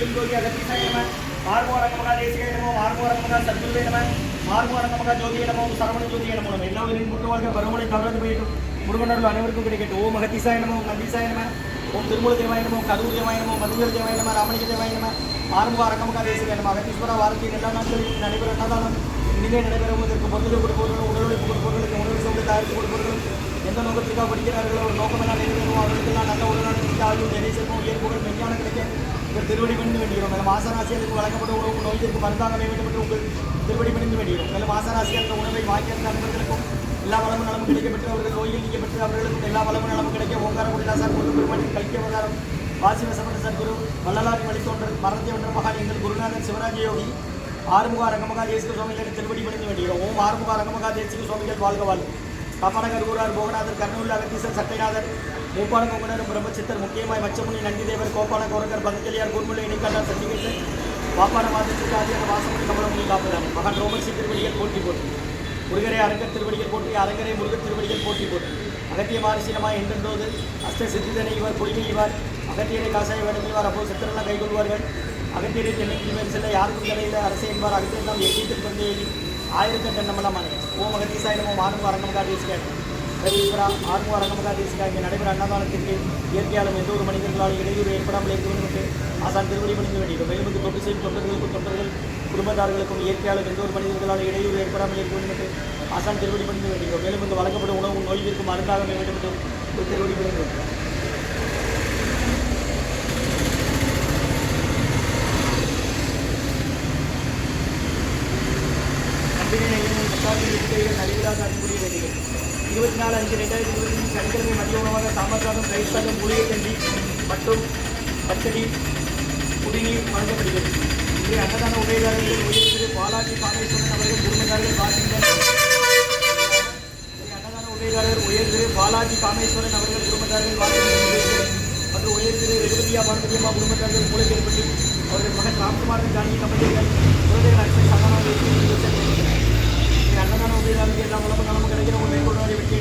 பெருந்தோதி அகத்தீசாய நம. மார்மோரங்கமகா தேசிகாய நமோ மார்மோரங்கமகா சத்குருவே நம. மார்மோரங்கமகா ஜோதிய நமோ சரவண ஜோதிய நமோ. நம எல்லா உயிரின் முட்டு வாழ்க. பருவனை தவறது போயிட்டும் முருகனர்கள் அனைவருக்கும் கிடைக்கட்டும். ஓம் அகத்தீசாய நமோ நந்தீசாய நம. ஓம் திருமூல தேவாய நமோ கரூர் தேவாய நமோ மதுரை தேவாய நம ராமலிங்க தேவாய நம. ஆரம்ப அரங்கமகா தேசிகாய நம. அகத்தீஸ்வர வாரத்தின் எல்லா நாட்களிலும் நடைபெறும் அன்னதானம் இனிமே நடைபெறுவதற்கு பொருள் கொடுப்பவர்களும் உடலுழைப்பு கொடுப்பவர்களுக்கு உணவு சந்தை தயாரித்து கொடுப்பவர்களும் எந்த நோக்கத்திற்காக படிக்கிறார்களோ ஒரு நோக்கமெல்லாம் நிறைவேறும் அவர்களுக்கெல்லாம் நல்ல உடல்நலம் ஆயுள் நிறைய செல்வம் உயர்வுகள் மெஞ்ஞானம் கிடைக்க உங்கள் திருவடி பணிந்து வேண்டுகிறோம் மேலும் மாசராசியாருக்கு வழங்கப்பட்ட உணவு நோய்க்கு மருந்தாக வேண்டும் என்று உங்கள் திருவடி பணிந்து வேண்டுகிறோம் மேலும் மாசராசியாருக்கு உணவை வாங்கிய நண்பர்களுக்கும் எல்லா வளமும் நலமும் கிடைக்கப்பெற்று அவர்கள் நோயில் நீக்கப்பெற்று அவர்களுக்கும் எல்லா வளமும் நலமும் கிடைக்க ஓங்காரம் குடிதாசார் கொண்டு பெருமாடி கல்கி அவதாரம் வாசி வசப்பட்ட சத்குரு வள்ளலாரி வழித்தோன்றல் மரத்தை வென்ற மகான் எங்கள் குருநாதன் சிவராஜ யோகி ஆறுமுக ரங்கமகா தேசிக சுவாமிகள் திருவடி பணிந்து வேண்டுகிறோம் ஓம் ஆறுமுக ரங்கமகா தேசிக சுவாமிகள் வாழ்க வாழ்க. காப்பானகர் ஊரார் போகநாதர் கர்ணூர் அகத்தீசர் சட்டைநாதர் மூப்பான கொங்கனர் பிரம்மச்சித்தர் முக்கியமாய் மச்சமுனி நந்திதேவர் கோபால கோரகர் பதஞ்சலியார் கூர்முள்ள இணைக்காட்டார் சண்டிகேசன் பாப்பான மாதத்திற்கு ஆதியான வாசமுனி கமலமுனி காப்பதானே மகன் ரோமசி திருவடிகள் போட்டி போட்டி முருகரை அரங்கர் திருவடிகள் போட்டி அரங்கரை முருகர் திருவடிகள் போட்டி போட்டு அகத்திய மாரிசீனமாய் என்றென்றோது அஷ்ட சித்திதனை இவர் பொலிமை இவர் அகத்தியரை காசாய வேடமைவார் அப்போது அப்போ சித்திரெல்லாம் கைகொள்வார்கள். அகத்தியரை தென்னை மேல் செல்ல யாருக்கும் தலையில் அரசை என்பார் அகத்தியர் நாம் எண்ணீட்டு பந்தேறி ஆயிரத்தி எண்ணமெல்லாம் மனை ஓம் அகத்தீசாய நமோ ஆறுமுக அரங்கமகா தேசிகாய் ரவீஸ்வரா ஆறுமுக அரங்கமகா இங்கே நடைபெற அன்னதானத்திற்கு இயற்கையாலும் எந்த ஒரு மனிதர்களாலும் இடையூறு ஏற்படாமல் இருக்க என்று ஆசான் திருவடி பணிக்க வேண்டியது மேலும் தொட்டு செய்யும் தொண்டர்களுக்கும் தொண்டர்கள் குடும்பத்தார்களுக்கும் இயற்கையாலும் எந்த ஒரு மனிதர்களாலும் இடையூறு ஏற்படாமல் இருக்க வேண்டும் என்று ஆசான் திருவடி பணிக்க வேண்டியது மேலும் இந்த வழங்கப்படும் உணவு நோய்விற்கு மருந்தாக வேண்டும் என்று ஒரு திருவடி பணிந்து வேண்டியது இருபத்தி நாலு அஞ்சு ரெண்டாயிரத்தி இருபத்தி சனிக்கிழமை மதிய உணவாக சாம்பார் சாதம் ரைஸ் சாதம் மூலிகை கஞ்சி மற்றும் பச்சடி குடிநீர் வழங்கப்படுகிறது இன்றைய அன்னதான உபயதாரர்கள் உயர்திரு பாலாஜி பாலேஸ்வரன் அவர்கள் குடும்பத்தார்கள் வாஷிங்டன் இன்றைய அன்னதான உபயதாரர் உயர்திரு பாலாஜி காமேஸ்வரன் அவர்கள் குடும்பத்தார்கள் வாஷிங்டன் மற்றும் உயர்திரு ரெகுபதியா பாரதியம்மா குடும்பத்தார்கள் மூலக்கேற்பட்டி அவர்கள் மகன் ராம்குமாரன் ஜானகி தம்பதிகள் குழந்தைகள் அக்ஷய் சகானா அன்னதான எல்லாம் எல்லா வளமும் கிடைக்கிற ஒரு மேற்கொண்டாடி வெற்றி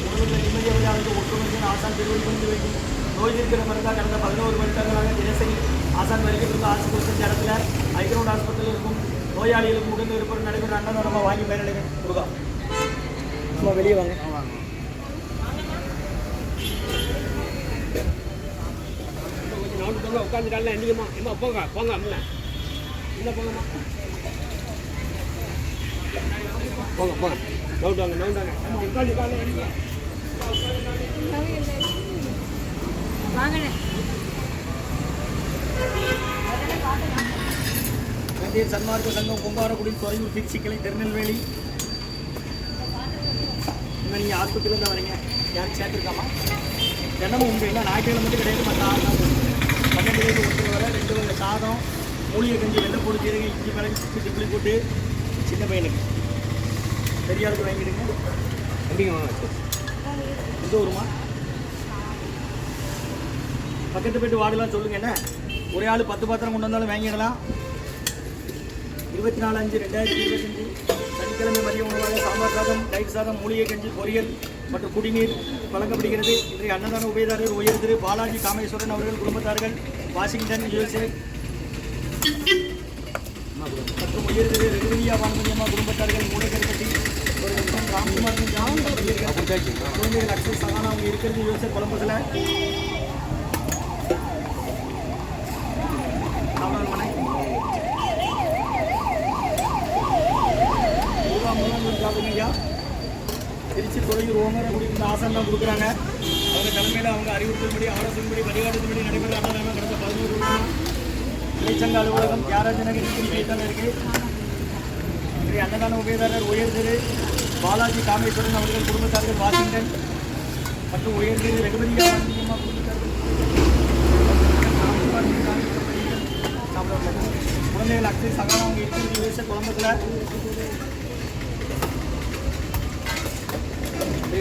உணவுகளை நிம்மதியாக ஒற்றுமைக்கு ஆசான் திருவள்ளி கொண்டு வேண்டும் நோய் இருக்கிற மருந்தாக கடந்த பதினோரு வருடங்களாக தினசரி ஆசான் வருகை இருந்த ஆசிரியர் செஞ்ச இடத்துல ஐக்ரௌண்ட் ஆஸ்பத்திரியில் இருக்கும் நோயாளிகளுக்கு முகந்து இருப்பது நடைபெற அண்ணன் நம்ம வாங்கி பயனடைங்க முருகா நம்ம வெளியே வாங்க கொஞ்சம் உட்காந்துட்டால நீங்கம்மா போங்க போங்க அம்மா. இல்லை போங்கம்மா? போங்க போங்க. நவுண்டாங்க நவுண்டாங்க வேண்டிய சன்மார்க்க சங்கம் கும்பாரக்குடி துறையூர் திருச்சிக்கலை திருநெல்வேலி. இனிமேல் நீங்கள் ஆஸ்பத்திரியில் தான் வரீங்க. யாரும் சேர்த்துருக்காமா? தினமும் உங்கள் என்ன ஞாயிற்றுக்கிழமை மட்டும் கிடையாது மற்ற ஆறு நாள் பன்னெண்டு பேருக்கு ஒருத்தர் வர ரெண்டு வகை சாதம் மூலிகை கஞ்சி வெள்ளை போட்டு சீரகம் இஞ்சி மிளகு சுற்றி திப்பிளி போட்டு சின்ன பையனுக்கு. பெரிய ஆளுக்கு வாங்கிடுங்க அப்படிங்கம்மா எந்த ஊருமா? பக்கத்து போயிட்டு வாடலாம் சொல்லுங்க என்ன? ஒரே ஆள் பத்து பாத்திரம் கொண்டு வந்தாலும் வாங்கிடலாம். இருபத்தி நாலு அஞ்சு ரெண்டாயிரத்தி இருபத்தஞ்சு. சனிக்கிழமை மதிய உணவாக சாம்பார் சாதம் தயிர் சாதம் மூலிகை கஞ்சி பொரியல் மற்றும் குடிநீர் வழங்கப்படுகிறது. இன்றைய அன்னதான உபயதாரர் உயர் திரு பாலாஜி காமேஸ்வரன் அவர்கள் குடும்பத்தார்கள் வாஷிங்டன் யுஎஸ்ஏ மற்றும் உயர் திரு ரெகுவியா வான்மதியம்மா ஒரு நிமிஷம் ராம்குமார் குழந்தைகள் அக்சஸ் சகானா அவங்க இருக்கிறது யோசிச்ச குழம்புல திருச்சி துறையூர் ஓமரை குடிக்கிற ஆசன் தான் கொடுக்குறாங்க. அவங்க தலைமையில் அவங்க அறிவுறுத்தல்படி ஆலோசனைப்படி வழிகாட்டுபடி நடைபெற அன்னதானம் கடந்த பதினோரு வருஷமா தொழிற்சங்க அலுவலகம் தியாகராஜ நகர் திருச்சியில் இருக்கு. இன்றைய அன்னதான உபயதாரர் உயர் திரு பாலாஜி காமேஸ்வரன் அவர்கள் குடும்பத்தார்கள் வாஷிங்டன் மற்றும் உயர் திரு ரகுபதி குழந்தைகள் அக்ஷய் சகானா அவங்க இருக்கிறது யூஎஸ்ஏ குழம்புல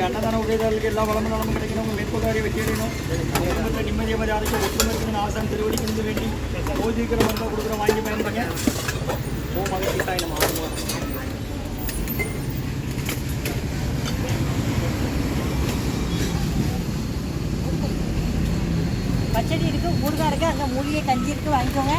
அன்னதான உதயதாரர்களுக்கு எல்லா வளமும் நலமும் கிடைக்கணும் மேற்கொண்டாரி வெற்றியடையணும் குடும்பத்தை நிம்மதியாக மரியாதைக்கு ஒற்றுமை இருக்கணும் ஆசான் திருவடி கொண்டு வேண்டி போதிக்கிற மருந்தாக கொடுக்குற வாங்கி பயன்படுங்க ஓ மகிழ்ச்சி தாய் நம்ம ஆகுவோம் பச்சடி இருக்குது ஊறுகாய் இருக்குது அங்கே மூலிகை கஞ்சி இருக்குது வாங்கிக்கோங்க